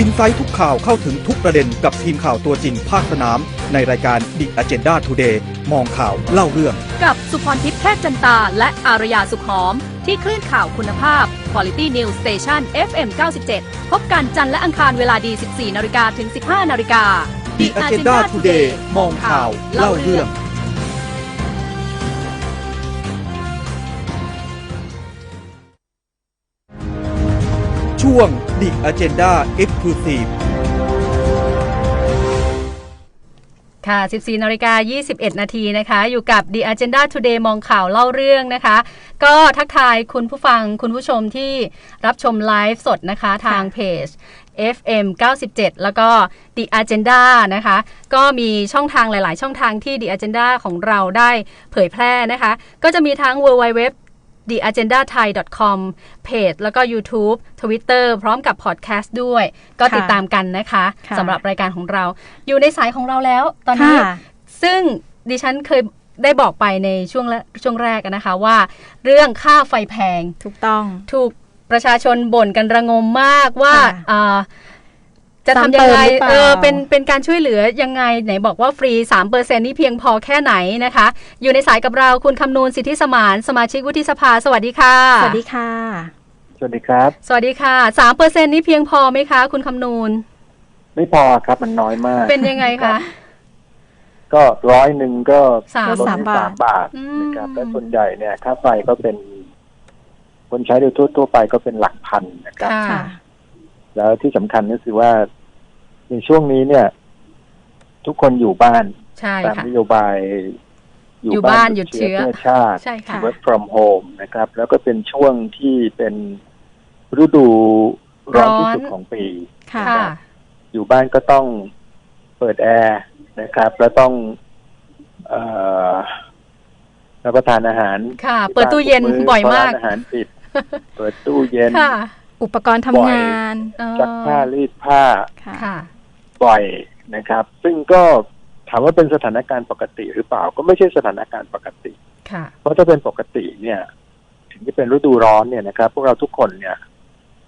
อินไซต์ทุกข่าวเข้าถึงทุกประเด็นกับทีมข่าวตัวจริงภาคสนาม ในรายการ The Agenda Today มองข่าวเล่าเรื่อง กับสุพรทิพย์แพทย์จันตา และอารยาสุขหอม ที่คลื่นข่าวคุณภาพ Quality News Station FM 97 พบกันจันทร์และอังคารเวลาดี 14นาฬิกาถึง 15นาฬิกา The Agenda Today มองข่าวเล่าเรื่อง ช่วง The Agenda Exclusive ค่ะ 14 นาฬิกา 21 นาทีนะคะ อยู่กับ The Agenda Today มองข่าวเล่าเรื่องนะคะ ก็ทักทายคุณผู้ฟังคุณผู้ชมที่รับชมไลฟ์สดนะคะทางเพจ FM 97 แล้วก็ The Agenda นะคะ ก็มีช่องทางหลาย ๆ ช่องทางที่ The Agenda ของเราได้เผยแพร่นะคะ ก็จะมีทั้ง www theagendathai.com เพจแล้วก็ YouTube Twitter พร้อมกับพอดแคสต์ด้วย ก็ติดตามกันนะคะค่ะสำหรับรายการของเรา อยู่ในสายของเราแล้วตอนนี้ค่ะซึ่งดิฉันเคยได้บอกไปในช่วงแรช่วงแรกอะนะคะว่า เรื่องค่าไฟแพงถูกต้องถูกประชาชนบ่นกันระงมมากว่าค่ะเอ่อ จะทำยังไงซ้ำเติมหรือเปล่าเออเป็นเป็นการช่วยเหลือยังไงไหนบอกว่าฟรี3%นี่เพียงพอแค่ไหนนะคะ อยู่ในสายกับเราคุณคำนูนสิทธิสมานสมาชิกวุฒิสภาสวัสดีค่ะ สวัสดีค่ะ สวัสดีครับ สวัสดีค่ะ3%นี่เพียงพอไหมคะ คุณคำนูนไม่พอครับมันน้อยมาก เป็นยังไงคะก็ร้อยหนึ่งก็สามลดสามให้บาทสามบาทอืมนะครับและส่วนใหญ่เนี่ยค่าไฟก็เป็น คนใช้โดยทั่วๆไปก็เป็นหลักพันนะครับค่ะค่ะ แล้วที่สำคัญก็คือว่าในช่วงนี้เนี่ย ทุกคนอยู่บ้านใช่ตามค่ะนโยบายอยู่บ้านหยุดเชื้อเพื่อชาติใช่ค่ะ work from home นะครับ แล้วก็เป็นช่วงที่เป็นฤดูร้อนที่สุดร้อนของปีค่ะค่ะ อยู่บ้านก็ต้องเปิดแอร์นะครับ แล้วต้องเอ่อรับประทานอาหาร ค่ะ เปิดตู้เย็นทุบ่อยมากเพระร้นอาหารปิด เปิดตู้เย็นค่ะ อุปกรณ์ทำงานเอ่อซักผ้ารีดผ้าค่ะค่ะบ่อยนะครับ ซึ่งก็ถามว่าเป็นสถานการณ์ปกติหรือเปล่า ก็ไม่ใช่สถานการณ์ปกติค่ะเพราะถ้าเป็นปกติเนี่ย ถึงจะเป็นฤดูร้อนเนี่ยนะครับ พวกเราทุกคนเนี่ย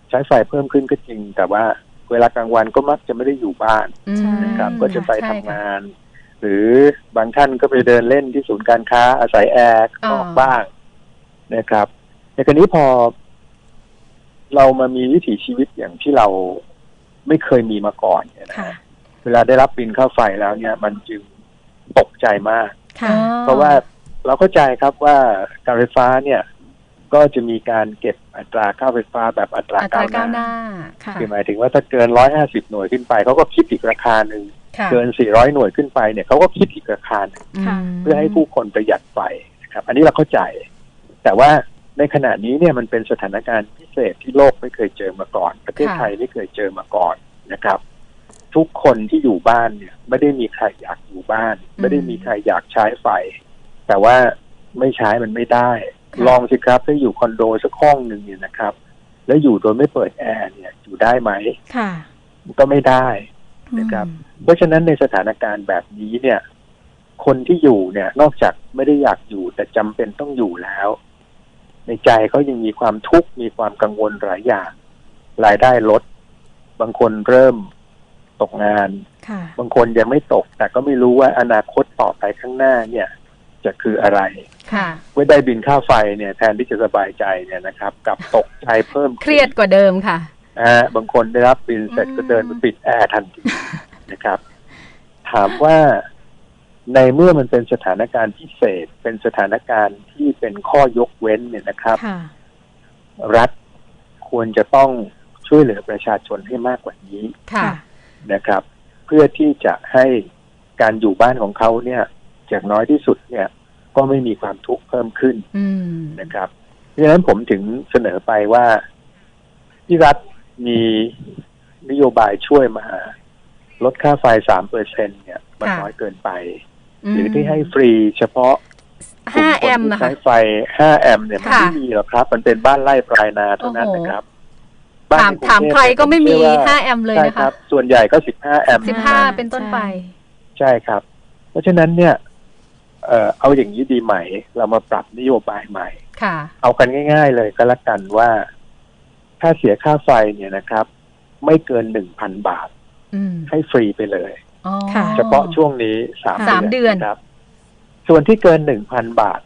ใช้ไฟเพิ่มขึ้นก็จริง แต่ว่าเวลากลางวันก็มักจะไม่ได้อยู่บ้านอืมนะครับ ก็จะไปใช่ทำค่ะงาน หรือบางท่านก็ไปเดินเล่นที่ศูนย์การค้าอาศัยแอร์ข้างนอกอ่าบ้างนะครับในกรณีพอ เรามามีวิถีชีวิตอย่างที่เราไม่เคยมีมาก่อนเนี่ยนะค่ะ เวลาได้รับบินค่าไฟแล้วเนี่ย มันจึงตกใจมาก ค่ะอ๋อเพราะว่าเราเข้าใจครับว่าการไฟฟ้าเนี่ย ก็จะมีการเก็บอัตราค่าไฟฟ้าแบบอัตราอัตราก้าวก้าวหหน้าน้าค่ะ คือหมายถึงว่าถ้าเกินร้อยห้าสิบหน่วยขึ้นไปเขาก็คิดอีกราคาหนึ่งค่ะเกินสี่ร้อยหน่วยขึ้นไปเนี่ยเขาก็คิดอีกราคาหนึ่ง ค่ะ ม เพื่อให้ผู้คนประหยัดไฟนะครับ อันนี้เราเข้าใจ แต่ว่าในขณะนี้เนี่ยมันเป็นสถานการณ์พิ เศษที่โลกไม่เคยเจอมาก่อน ประเทศไทยไม่เคยเจอมาก่อนนะครับ ทุกคนที่อยู่บ้านเนี่ย ไม่ได้มีใครอยากอยู่บ้าน ไม่ได้มีใครอยากใช้ไฟ แต่ว่าไม่ใช้มันไม่ได้ค่ะลองสิครับถ้าอยู่คอนโดสักห้องหนึ่งเนี่ยนะครับ แล้วอยู่โดยไม่เปิดแอร์เนี่ย อยู่ได้ไหมค่ะก็ไม่ได้นะครับ เพราะฉะนั้นในสถานการณ์แบบนี้เนี่ย คนที่อยู่เนี่ย นอกจากไม่ได้อยากอยู่แต่จำเป็นต้องอยู่แล้ว ในใจเขายังมีความทุกข์มีความกังวลหลายอย่าง รายได้ลด บางคนเริ่มตกงานค่ะบางคนยังไม่ตก แต่ก็ไม่รู้ว่าอนาคตต่อไปข้างหน้าเนี่ย จะคืออะไรค่ะเมื่อได้บินค่าไฟเนี่ยแทนที่จะสบายใจเนี่ยนะครับกลับตกใจเพิ่มเครียดกว่าเดิมค่ะนะฮะบางคนได้รับบินเสร็จก็เดินไปปิดแอร์ทันทีนะครับ ถามว่า ในเมื่อมันเป็นสถานการณ์พิเศษ เป็นสถานการณ์ที่เป็นข้อยกเว้นเนี่ยนะครับค่ะรัฐควรจะต้องช่วยเหลือประชาชนให้มากกว่านี้ค่ะนะครับ เพื่อที่จะให้การอยู่บ้านของเขาเนี่ยจากน้อยที่สุดเนี่ย ก็ไม่มีความทุกข์เพิ่มขึ้นอืมนะครับเพราะฉะนั้นผมถึงเสนอไปว่าที่รัฐมีนโยบายช่วยมาลดค่าไฟสามเปอร์เซ็นเนี่ย มันค่ะน้อยเกินไป หรือที่ให้ฟรีเฉพาะกลุ่ห้ามคนแอมที่นะคะใช้ไฟห้าแอมป์เนี่ยมันค่ะไม่มีหรอกครับ มันเป็นบ้านไร่ปลายนาเท่านั้นโอ้โหนะครับบ้นถามในกงถามเทพใครก็ไม่มีผเชื่อว่า5แอมป์เลยใช่นะคคะรับส่วนใหญ่ก็สิบห้าแอมป์สิบใช่ห้าเป็นต้นไป ใช่ครับ เพราะฉะนั้นเนี่ย เอ่อเอาอย่างนี้ดีไหม เรามาปรับนโยบายใหม่ ค่ะ เอากันง่าย ๆ เลยก็แล้วกันว่า ถ้าเสียค่าไฟเนี่ยนะครับ ไม่เกินหนึ่งพันบาทอืมให้ฟรีไปเลยอ๋อค่ะ เฉพาะช่วงนี้สามสามเดือนครับ ส่วนที่เกินหนึ่งพันบาท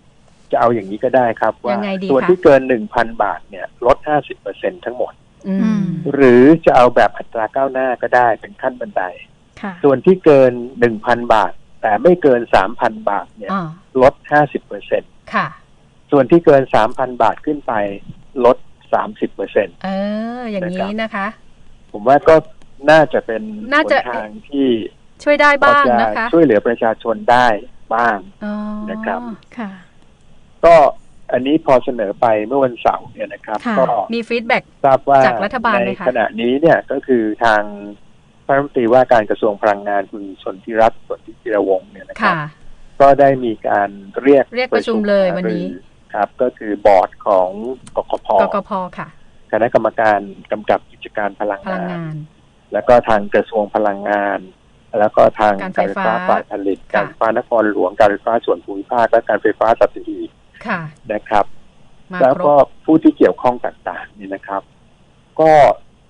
จะเอาอย่างนี้ก็ได้ครับ ว่ายังไงดีส่วนคะที่เกินหนึ่งพันบาทเนี่ยลดห้าสิบเปอร์เซ็นทั้งหมดอือืมมหรือจะเอาแบบอัตราก้าวหน้าก็ได้เป็นขั้นบันไดค่ะส่วนที่เกินหนึ่งพันบาท แต่ไม่เกินสามพันบาทเนี่ยอ่าลดห้าสิบเปอร์เซ็นค่ะส่วนที่เกินสามพันบาทขึ้นไป ลดสามสิบเปอร์เซ็นเออ อย่างนี้นะคะ ผมว่าก็น่าจะเป็นน่าจะหนทางที่ ช่วยได้พอบ้างจะนะคะ ช่วยเหลือประชาชนได้บ้างอ๋อนะครับค่ะ ก็อันนี้พอเสนอไปเมื่อวันเสาร์เนี่ยนะครับค่ะก็มีฟีดแบ็กทราบว่าจากรัฐบาลไหมในคะขณะนี้เนี่ยก็คือทางรัฐมนตรีว่าการกระทรวงพลังงานคุณสนธิรัตน์สนธิจิรวงศ์เนี่ยนะครัค่ะบก็ได้มีการเรียกเรียกประชุมเลยวันนี้หารือครับ ก็คือบอร์ดของกกพกกพค่ะ คณะกรรมการกำกับกิจการพลังพลังงานงาน แล้วก็ทางกระทรวงพลังงาน แล้วก็ทางการไฟฟ้าฝ่ายผลิตค่ะการไฟฟ้านครหลวงการไฟฟ้าส่วนภูมิภาคและการไฟฟ้าสัตหีบค่ะนะครับมาแล้วครก็บผู้ที่เกี่ยวข้องต่างๆนี่นะครับ ก็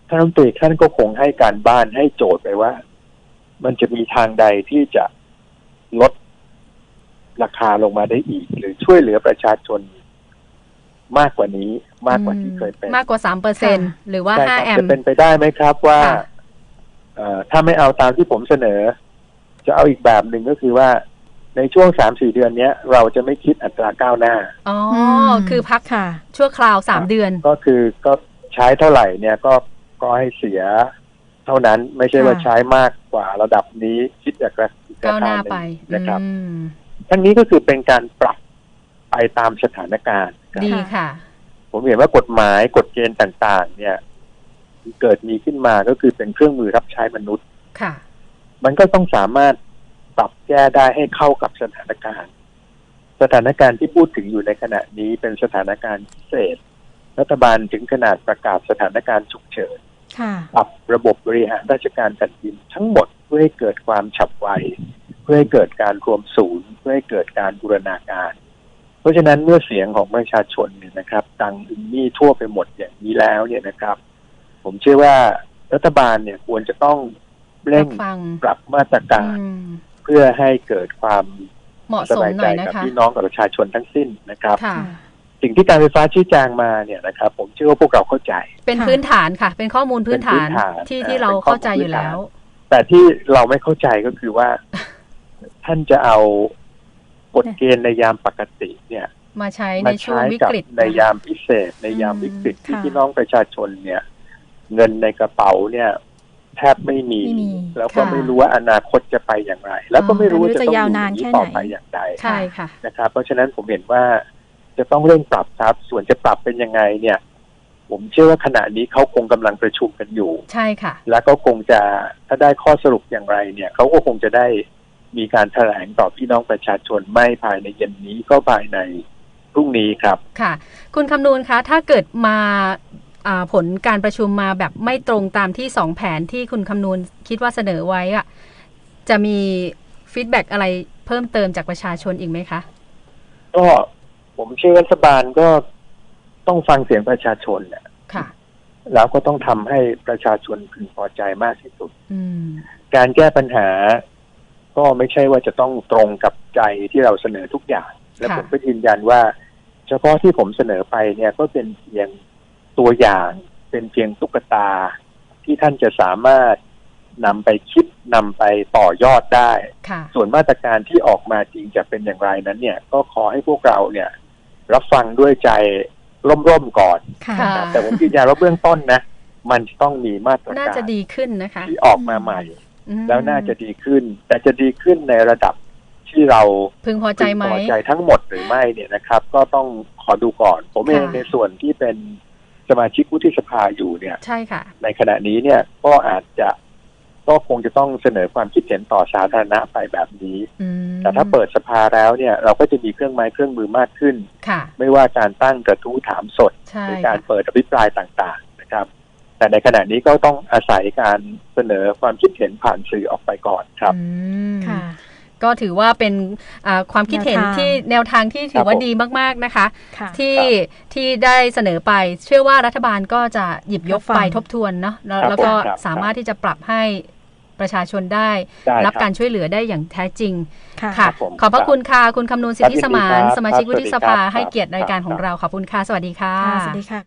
ท่านรัฐมนตรีท่านก็คงให้การบ้านให้โจทย์ไปว่า มันจะมีทางใดที่จะลดราคาลงมาได้อีก หรือช่วยเหลือประชาชนมากกว่านี้มากกว่าที่เคยเป็น มากกว่าสามเปอร์เซ็นหรือว่าใช่ห้าครับแอมจะเป็นไปได้ไหมครับว่าค่ะเอ่อ ถ้าไม่เอาตามที่ผมเสนอ จะเอาอีกแบบหนึ่งก็คือว่าในช่วงสามสี่เดือนเนี้ย เราจะไม่คิดอัตราก้าวหน้า อ๋ออมคือพักค่ะ ชั่วคราวสามเดือน ก็คือก็ใช้เท่าไหร่เนี่ยก็ก็ให้เสีย เท่านั้นไม่ใช่ว่าค่ะใช้มากกว่าระดับนี้คิดจากระอีกก้าวหน้าระดับไปงนะครับอืมทั้งนี้ก็คือเป็นการปรับไปตามสถานการณ์ครับดีค่ะ ผมเห็นว่ากฎหมายกฎเกณฑ์ต่าง ๆ เนี่ย เกิดมีขึ้นมาก็คือเป็นเครื่องมือรับใช้มนุษย์ ค่ะ มันก็ต้องสามารถปรับแก้ได้ให้เข้ากับสถานการณ์ สถานการณ์ที่พูดถึงอยู่ในขณะนี้เป็นสถานการณ์พิเศษ รัฐบาลถึงขนาดประกาศสถานการณ์ฉุกเฉินค่ะปรับระบบบริหารราชการแผ่นดินทั้งหมดเพื่อให้เกิดความฉับไว เพื่อให้เกิดการรวมศูนย์ เพื่อให้เกิดการบูรณาการ เพราะฉะนั้นเมื่อเสียงของประชาชนเนี่ยนะครับดังอึงมี่ทั่วไปหมดอย่างนี้แล้วเนี่ยนะครับ ผมเชื่อว่ารัฐบาลเนี่ยควรจะต้องเร่งรับฟัง ปรับมาตรการ อืมเพื่อให้เกิดความเหมาะสสมบายหใจน่อยนะกับคะพี่น้องกับประชาชนทั้งสิ้นนะครับ ค่ะ สิ่งที่การไฟฟ้าชี้แจงมาเนี่ยนะครับ ผมเชื่อว่าพวกเราเข้าใจ เป็นค่ะ พื้นฐานค่ะ เป็นข้อมูลพื้นฐานเป็นพื้นฐานที่อ่าที่เราเป็นข้อมูลเข้าใจอยู่แล้ว แต่ที่เราไม่เข้าใจก็คือว่า ท่านจะเอากฎเกณฑ์ในยามปกติเนี่ย มาใช้ในมาช่วงใช้วิกับกฤต ในยามพิเศษ ในยามวิกฤตอืมที่ค่ะ พี่น้องประชาชนเนี่ย เงินในกระเป๋าเนี่ยแทบไม่มี ไม่มีแล้วก็ค่ะไม่รู้ว่าอนาคตจะไปอย่างไร แล้วก็ไม่รู้ว่าจะต้องไม่รู้จะยาวอยู่นาอนย่างแค่นี้ต่อไหนไปอย่างไรใช่ค่ะ นะครับ เพราะฉะนั้นผมเห็นว่าจะต้องเร่งปรับครับ ส่วนจะปรับเป็นยังไงเนี่ย ผมเชื่อว่าขณะนี้เขาคงกำลังประชุมกันอยู่ ใช่ค่ะ แล้วก็คงจะถ้าได้ข้อสรุปอย่างไรเนี่ยเขาก็คงจะได้มีการแถลงต่อพี่น้องประชาชนไม่ภายในเย็นนี้ก็ภายในพรุ่งนี้ครับ ค่ะ คุณคำนูนคะ ถ้าเกิดมาอ่า ผลการประชุมมาแบบไม่ตรงตามที่สองแผนที่คุณคำนูนคิดว่าเสนอไว้อะจะมีฟีดแบ็กอะไรเพิ่มเติมจากประชาชนอีกไหมคะ ก็ผมเชื่อรัฐบาลก็ต้องฟังเสียงประชาชนเนี่ยค่ะ แล้วก็ต้องทำให้ประชาชนพึงพอใจมากที่สุดอืมการแก้ปัญหา ก็ไม่ใช่ว่าจะต้องตรงกับใจที่เราเสนอทุกอย่าง และค่ะผมก็ยืนยันว่า เฉพาะที่ผมเสนอไปเนี่ยก็เป็นเพียง ตัวอย่างเป็นเพียงตุ๊กตาที่ท่านจะสามารถนำไปคิดนำไปต่อยอดได้ค่ะส่วนมาตรการที่ออกมาจริงจะเป็นอย่างไรนั้น เนี่ย ก็ขอให้พวกเราเนี่ย รับฟังด้วยใจร่มๆก่อนค่ะค่ะนะครับแต่ผมยืนยันว่าเบื้องต้นนะ มันจะต้องมีมาตรน่าการจะดีขึ้นนะคะ ที่ออกมาใหม่อืมแล้วน่าจะดีขึ้น แต่จะดีขึ้นในระดับที่เราพึงพอใจไหมพึงพอใจทั้งหมดหรือไม่เนี่ยนะครับ ก็ต้องขอดูก่อน ผมเองค่ะในส่วนที่เป็น สมาชิกวุฒิสภาอยู่เนี่ยใช่ค่ะ ในขณะนี้เนี่ยก็อาจจะก็คงจะต้องเสนอความคิดเห็นต่อสาธารณะไปแบบนี้อืมแต่ถ้าเปิดสภาแล้วเนี่ย เราก็จะมีเครื่องไม้เครื่องมือมากขึ้นค่ะไม่ว่าการตั้งกระทู้ถามสดใช่หรือการค่ะเปิดอภิปรายต่างๆนะครับ แต่ในขณะนี้ก็ต้องอาศัยการเสนอความคิดเห็นผ่านสื่อออกไปก่อนครับอืมค่ะ ก็ถือว่าเป็นอ่าความคิดเห็นแนวทางที่แนวทางที่ถือว่าครับผมดีมากๆนะคะค่ะที่ที่ได้เสนอไป เชื่อว่ารัฐบาลก็จะหยิบยกรับฟังไปทบทวนเนาะแล้วครับแล้วก็ผมครับสามารถที่จะปรับให้ประชาชนได้ได้รับคการช่วยเหลือได้อย่างแท้จริงค่ะค่ะครับผมขอบพระคุณค่ะ คุณคำนูนสิทธิครับสมานยินดีครับสมาชิกวุฒิสภาครับให้เกียรติรายการครับของเราขอบคุณค่ะ สวัสดีค่ะค่ะสวัสดีค่ะ